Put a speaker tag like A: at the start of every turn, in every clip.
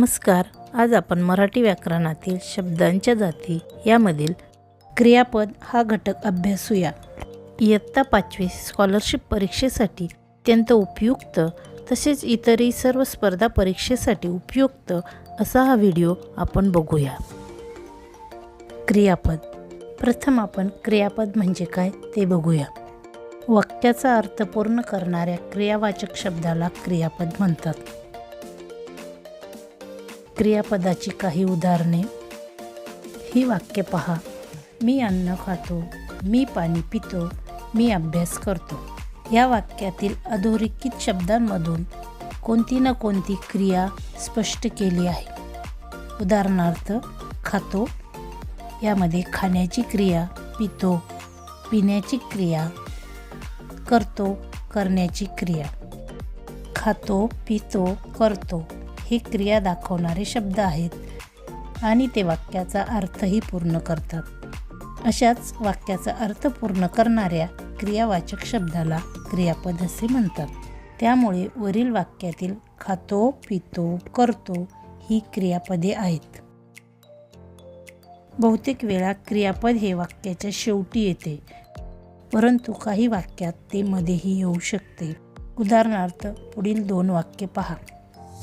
A: नमस्कार. आज आपण मराठी व्याकरणातील शब्दांच्या जाती यामधील क्रियापद हा घटक अभ्यासूया. इयत्ता पाचवी स्कॉलरशिप परीक्षेसाठी अत्यंत उपयुक्त तसेच इतरही सर्व स्पर्धा परीक्षेसाठी उपयुक्त असा हा व्हिडिओ आपण बघूया. क्रियापद. प्रथम आपण क्रियापद म्हणजे काय ते बघूया. वाक्याचा अर्थ पूर्ण करणाऱ्या क्रियावाचक शब्दाला क्रियापद म्हणतात. क्रियापदाची काही उदाहरणे. ही वाक्य पहा. मी अन्न खातो मी पाणी पितो मी अभ्यास करतो. या वाक्यातील अधोरेखित शब्दांमधून कोणती ना कोणती क्रिया स्पष्ट केली आहे? उदाहरणार्थ खातो. यामध्ये खाण्याची क्रिया पितो. पिण्याची क्रिया करतो. करण्याची क्रिया. खातो पितो करतो. हे क्रिया दाखवणारे शब्द आहेत आणि ते वाक्याचा अर्थही पूर्ण करतात. अशाच वाक्याचा अर्थ पूर्ण करणाऱ्या क्रियावाचक शब्दाला क्रियापद असे म्हणतात. त्यामुळे वरील वाक्यातील खातो पितो करतो ही क्रियापदे आहेत. बहुतेक वेळा क्रियापद हे वाक्याच्या शेवटी येते परंतु काही वाक्यात ते मध्येही येऊ शकते. उदाहरणार्थ पुढील दोन वाक्य पहा.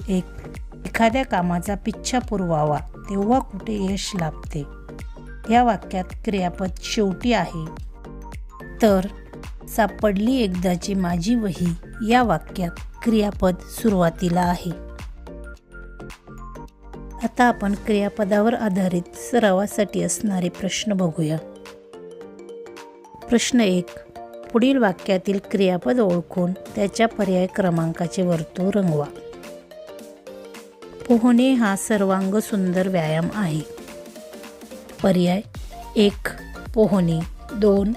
A: एक एखाद्या कामाचा पिच्छा पुरवावा तेव्हा कुठे यश लाभते? या वाक्यात क्रियापद शेवटी आहे. तर सापडली एकदाची माझी वही या वाक्यात क्रियापद सुरुवातीला आहे. आता आपण क्रियापदावर आधारित सरावासाठी असणारे प्रश्न बघूया. प्रश्न एक पुढील वाक्यातील क्रियापद ओळखून त्याच्या पर्याय क्रमांकाचे वर्तुळ रंगवा. पोहणे हा सर्वांग सुंदर व्यायाम आहे. पर्याय एक पोहणे दोन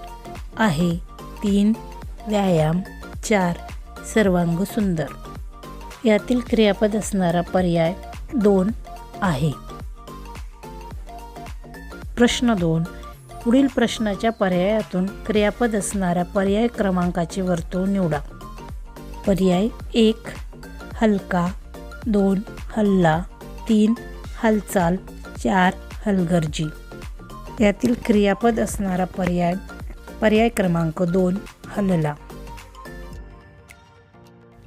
A: आहे. तीन व्यायाम चार सर्वांग सुंदर. यातील क्रियापद असणारा पर्याय दोन आहे. प्रश्न दोन पुढील प्रश्नाच्या पर्यायातून क्रियापद असणाऱ्या पर्याय क्रमांकाचे वर्तुळ निवडा. पर्याय एक हलका दोन हल्ला तीन हालचाल चार हलगर्जी. यातील क्रियापद असणारा पर्याय पर्याय क्रमांक दोन हलला.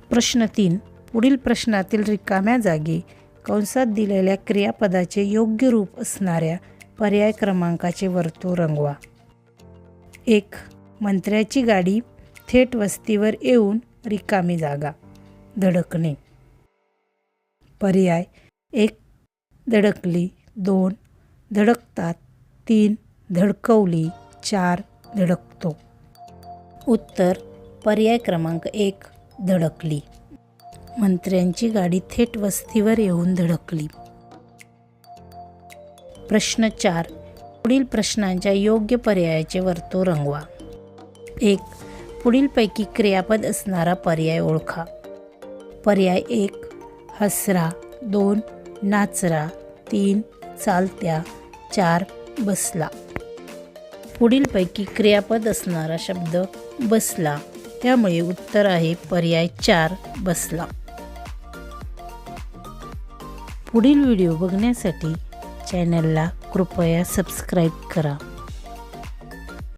A: प्रश्न तीन. पुढील प्रश्नातील रिकाम्या जागी कंसात दिलेल्या क्रियापदाचे योग्य रूप असणाऱ्या पर्याय क्रमांकाचे वर्तुळ रंगवा. एक. मंत्र्याची गाडी थेट वस्तीवर येऊन रिकामी जागा. धडकणे. पर्याय. एक धडकली. दोन धडकतात. तीन धडकवली. चार धडकतो. उत्तर पर्याय क्रमांक एक धडकली. मंत्र्यांची गाडी थेट वस्तीवर येऊन धडकली. प्रश्न चार पुढील प्रश्नांच्या योग्य पर्यायाचे वर्तुळ रंगवा. एक पुढीलपैकी क्रियापद असणारा पर्याय ओळखा. पर्याय एक हसरा दोन नाचरा तीन चालत्या चार बसला. पुढीलपैकी क्रियापद असणारा शब्द बसला. त्यामुळे उत्तर आहे पर्याय चार बसला. पुढील व्हिडिओ बघण्यासाठी चॅनलला कृपया सबस्क्राईब करा.